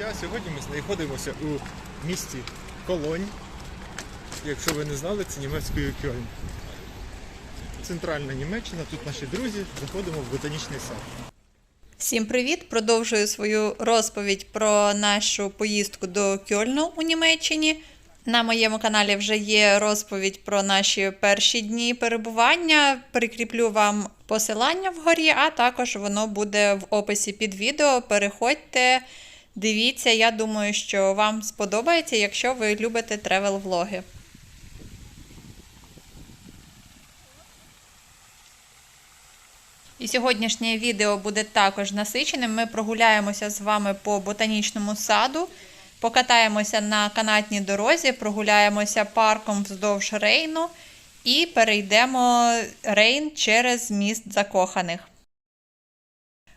життя. Сьогодні ми знаходимося у місті Колонь. Якщо ви не знали, це німецькою Кьольн. Центральна Німеччина, тут наші друзі, заходимо в ботанічний сад. Всім привіт! Продовжую свою розповідь про нашу поїздку до Кьольну у Німеччині. На моєму каналі вже є розповідь про наші перші дні перебування. Прикріплю вам посилання вгорі, а також воно буде в описі під відео. Переходьте, дивіться. Я думаю, що вам сподобається, якщо ви любите тревел-влоги. І сьогоднішнє відео буде також насиченим. Ми прогуляємося з вами по ботанічному саду, покатаємося на канатній дорозі, прогуляємося парком вздовж Рейну і перейдемо Рейн через міст закоханих.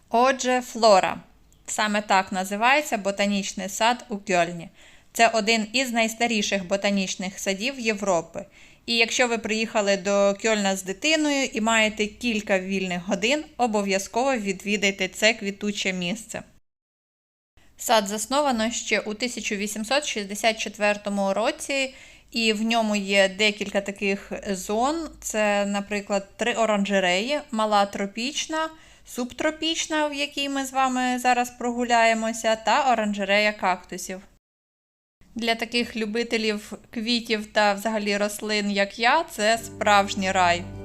Отже, Флора. Саме так називається ботанічний сад у Кьольні. Це один із найстаріших ботанічних садів Європи. І якщо ви приїхали до Кьольна з дитиною і маєте кілька вільних годин, обов'язково відвідайте це квітуче місце. Сад засновано ще у 1864 році, і в ньому є декілька таких зон. Це, наприклад, три оранжереї, мала тропічна, субтропічна, в якій ми з вами зараз прогуляємося, та оранжерея кактусів. Для таких любителів квітів та взагалі рослин, як я, це справжній рай.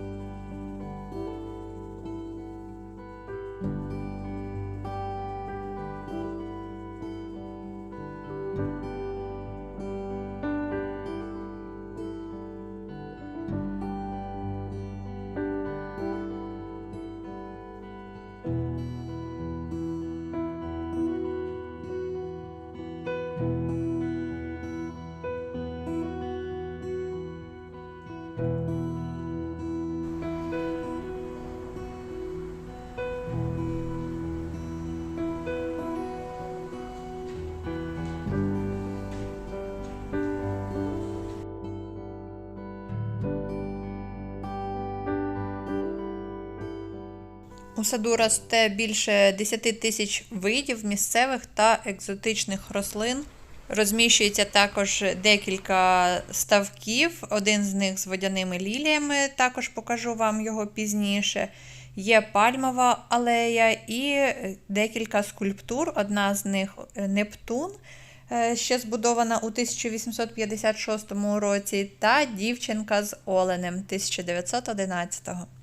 У саду росте більше 10 тисяч видів місцевих та екзотичних рослин. Розміщується також декілька ставків, один з них з водяними ліліями, також покажу вам його пізніше. Є пальмова алея і декілька скульптур. Одна з них Нептун, е, ще збудована у 1856 році, та дівчинка з Оленем 1911.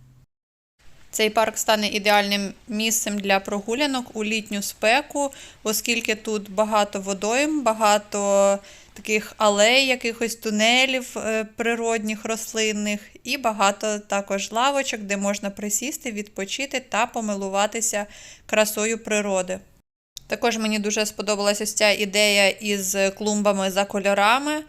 Цей парк стане ідеальним місцем для прогулянок у літню спеку, оскільки тут багато водойм, багато таких алей, якихось тунелів е, природних, рослинних, і багато також лавочок, де можна присісти, відпочити та помилуватися красою природи. Також мені дуже сподобалася ця ідея із клумбами за кольорами.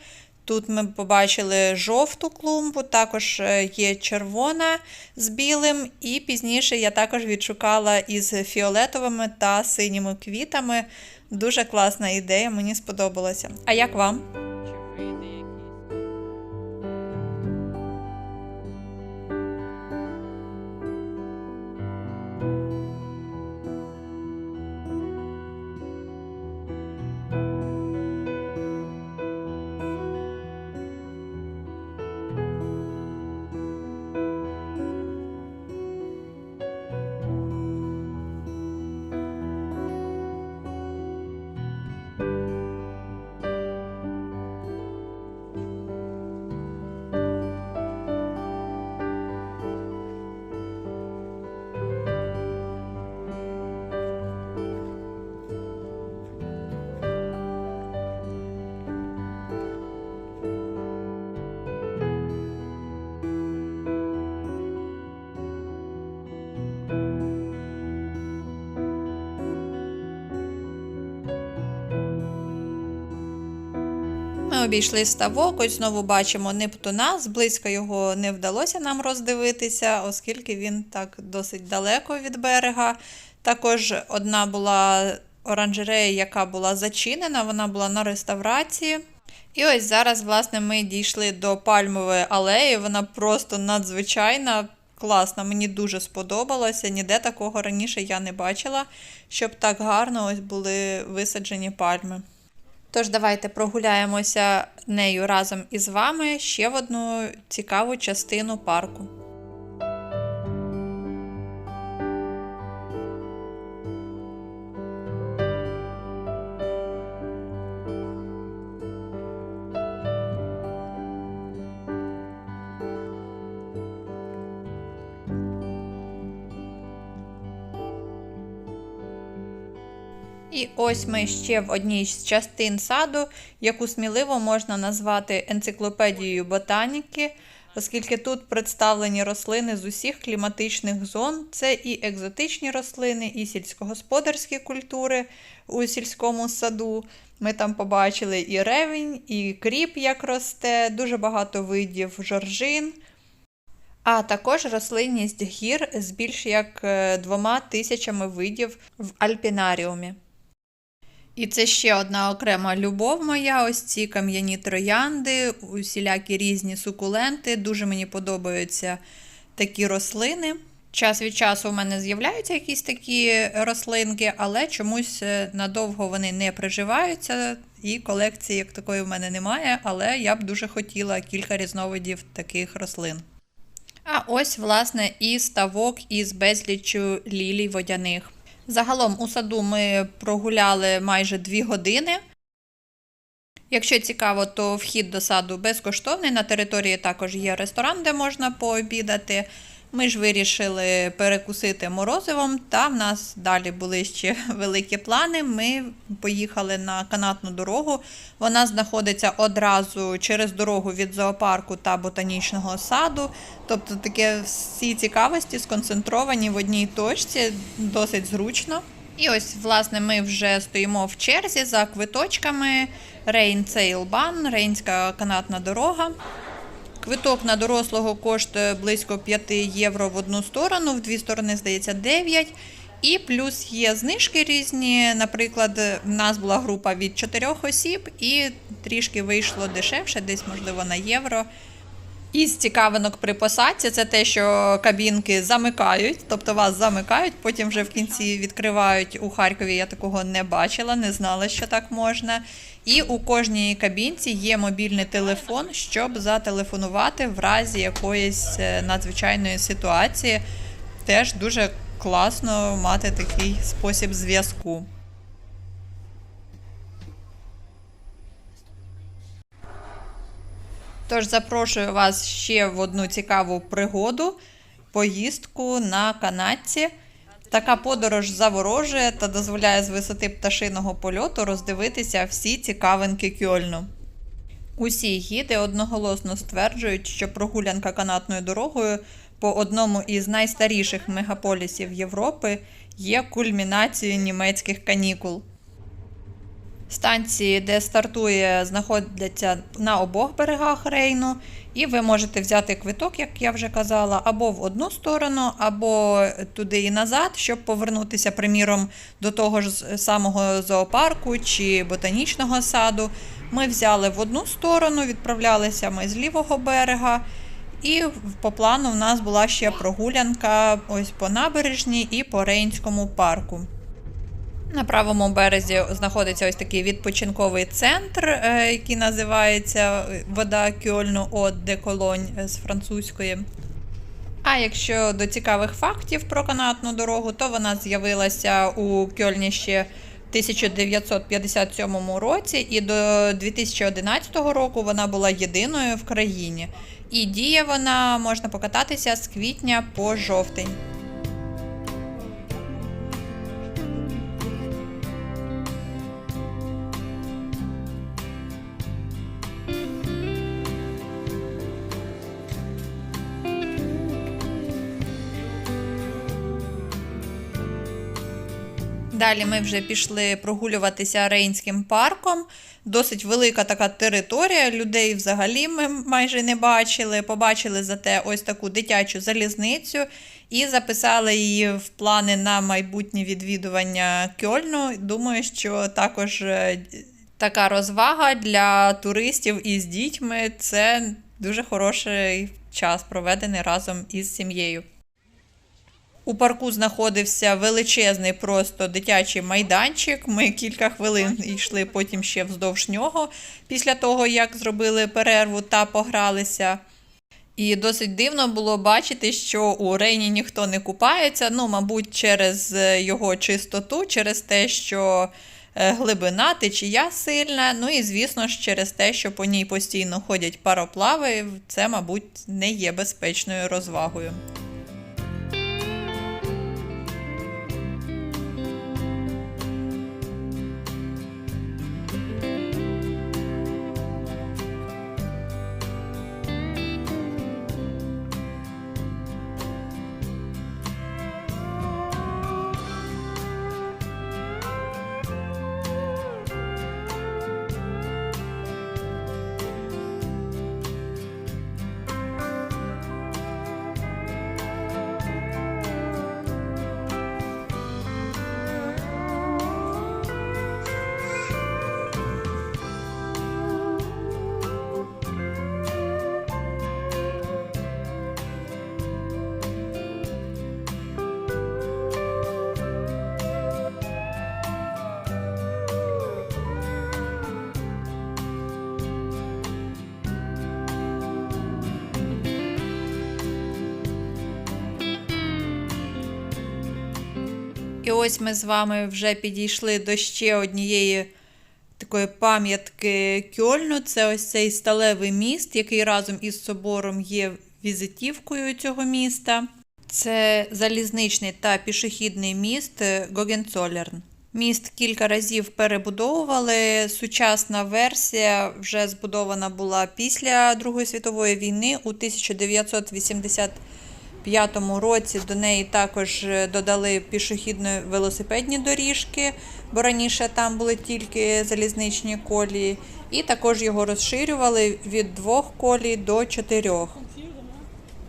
Тут ми побачили жовту клумбу, також е, є червона з білим, і пізніше я також відшукала із фіолетовими та синіми квітами. Дуже класна ідея, мені сподобалося. А як вам? Обійшли ставок, ось знову бачимо Нептуна. Зблизька його не вдалося нам роздивитися, оскільки він так досить далеко від берега. Також одна була оранжерея, яка була зачинена, вона була на реставрації. І ось зараз, власне, ми дійшли до пальмової алеї. Вона просто надзвичайна. класна, мені дуже сподобалося. Ніде такого раніше я не бачила, щоб так гарно ось були висаджені пальми. Тож давайте прогуляємося нею разом із вами ще в одну цікаву частину парку. І ось ми ще в одній з частин саду, яку сміливо можна назвати енциклопедією ботаніки, оскільки тут представлені рослини з усіх кліматичних зон. Це і екзотичні рослини, і сільськогосподарські культури у сільському саду. Ми там побачили і ревень, і кріп, як росте, дуже багато видів жоржин. А також рослинність гір з більш як е, двома тисячами видів в альпінаріумі. І це ще одна окрема любов моя. Ось ці кам'яні троянди, усілякі різні сукуленти. Дуже мені подобаються такі рослини. Час від часу у мене з'являються якісь такі рослинки, але чомусь е, надовго вони не приживаються, і колекції як такої в мене немає, але я б дуже хотіла кілька різновидів таких рослин. А ось, власне, і ставок із безліччю лілій водяних. Загалом у саду ми прогуляли майже 2 години. Якщо цікаво, то вхід до саду безкоштовний. На території також є ресторан, де можна пообідати. Ми ж вирішили перекусити морозивом, та в нас далі були ще великі плани. Ми поїхали на канатну дорогу. Вона знаходиться одразу через дорогу від зоопарку та ботанічного саду. Тобто таке всі цікавості сконцентровані в одній точці, досить зручно. І ось, власне, ми вже стоїмо в черзі за квиточками Рейн Сейлбан, Рейнська канатна дорога. Квиток на дорослого коштує близько 5 євро в одну сторону, в дві сторони, здається, 9. І плюс є знижки різні. Наприклад, в нас була група від 4 осіб, і трішки вийшло дешевше, десь, можливо, на євро. Із цікавинок при посадці це те, що кабінки замикають, тобто вас замикають, потім вже в кінці відкривають у Харкові. Я такого не бачила, не знала, що так можна. І у кожній кабінці є мобільний телефон, щоб зателефонувати в разі якоїсь е, надзвичайної ситуації. Теж дуже класно мати такий спосіб зв'язку. Тож запрошую вас ще в одну цікаву пригоду поїздку на канатці. Така подорож заворожує та дозволяє з висоти пташиного польоту роздивитися всі цікавинки Кьольну. Усі гіди одноголосно стверджують, що прогулянка канатною дорогою по одному із найстаріших мегаполісів Європи є кульмінацією німецьких канікул. Станції, де стартує, знаходяться на обох берегах Рейну, і ви можете взяти квиток, як я вже казала, або в одну сторону, або туди і назад, щоб повернутися, приміром, до того ж самого зоопарку чи ботанічного саду. Ми взяли в одну сторону, відправлялися ми з лівого берега. І по плану в нас була ще прогулянка ось по набережній і по Рейнському парку. На правому березі знаходиться ось такий відпочинковий центр, е, який називається Вода Кьольну от де Колонь з французької. А якщо до цікавих фактів про канатну дорогу, то вона з'явилася у Кьольні ще в 1957 році, і до 2011 року вона була єдиною в країні. І діє вона можна покататися з квітня по жовтень. Далі ми вже пішли прогулюватися Рейнським парком. Досить велика така територія. Людей взагалі ми майже не бачили. Побачили зате ось таку дитячу залізницю і записали її в плани на майбутнє відвідування Кьольну. Думаю, що також е, така розвага для туристів із дітьми це дуже хороший час, проведений разом із сім'єю. У парку знаходився величезний просто дитячий майданчик. Ми кілька хвилин йшли потім ще вздовж нього після того, як зробили перерву та погралися. І досить дивно було бачити, що у Рейні ніхто не купається. Ну, мабуть, через е, його чистоту, через те, що е, глибина, течія сильна. Ну і звісно ж, через те, що по ній постійно ходять пароплави, це, мабуть, не є безпечною розвагою. І ось ми з вами вже підійшли до ще однієї такої пам'ятки Кьольну. Це ось цей сталевий міст, який разом із собором є візитівкою цього міста. Це залізничний та пішохідний міст Гогенцолерн. Міст кілька разів перебудовували. Сучасна версія вже збудована була після Другої світової війни у 1980 2005 році до неї також е, додали пішохідно велосипедні доріжки, бо раніше там були тільки залізничні колії, і також його розширювали від двох колій до чотирьох.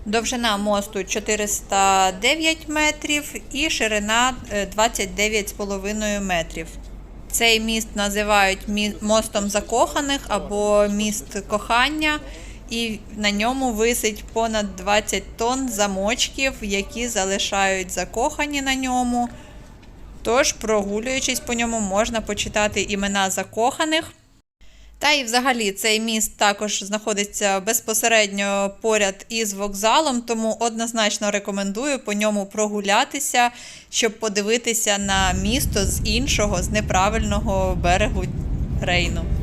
Довжина мосту 409 метрів і ширина е, 29,5 метрів. Цей міст називають мостом закоханих або міст кохання, і на ньому висить понад 20 тонн замочків, які залишають закохані на ньому. Тож, прогулюючись по ньому, можна почитати імена закоханих. Та і взагалі цей міст також знаходиться безпосередньо поряд із вокзалом, тому однозначно рекомендую по ньому прогулятися, щоб подивитися на місто з іншого, з неправильного берегу Рейну.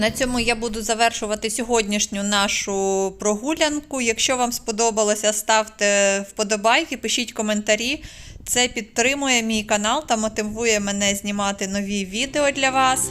На цьому я буду завершувати сьогоднішню нашу прогулянку. Якщо вам сподобалося, ставте вподобайки, пишіть коментарі. Це підтримує мій канал та мотивує мене знімати нові відео для вас.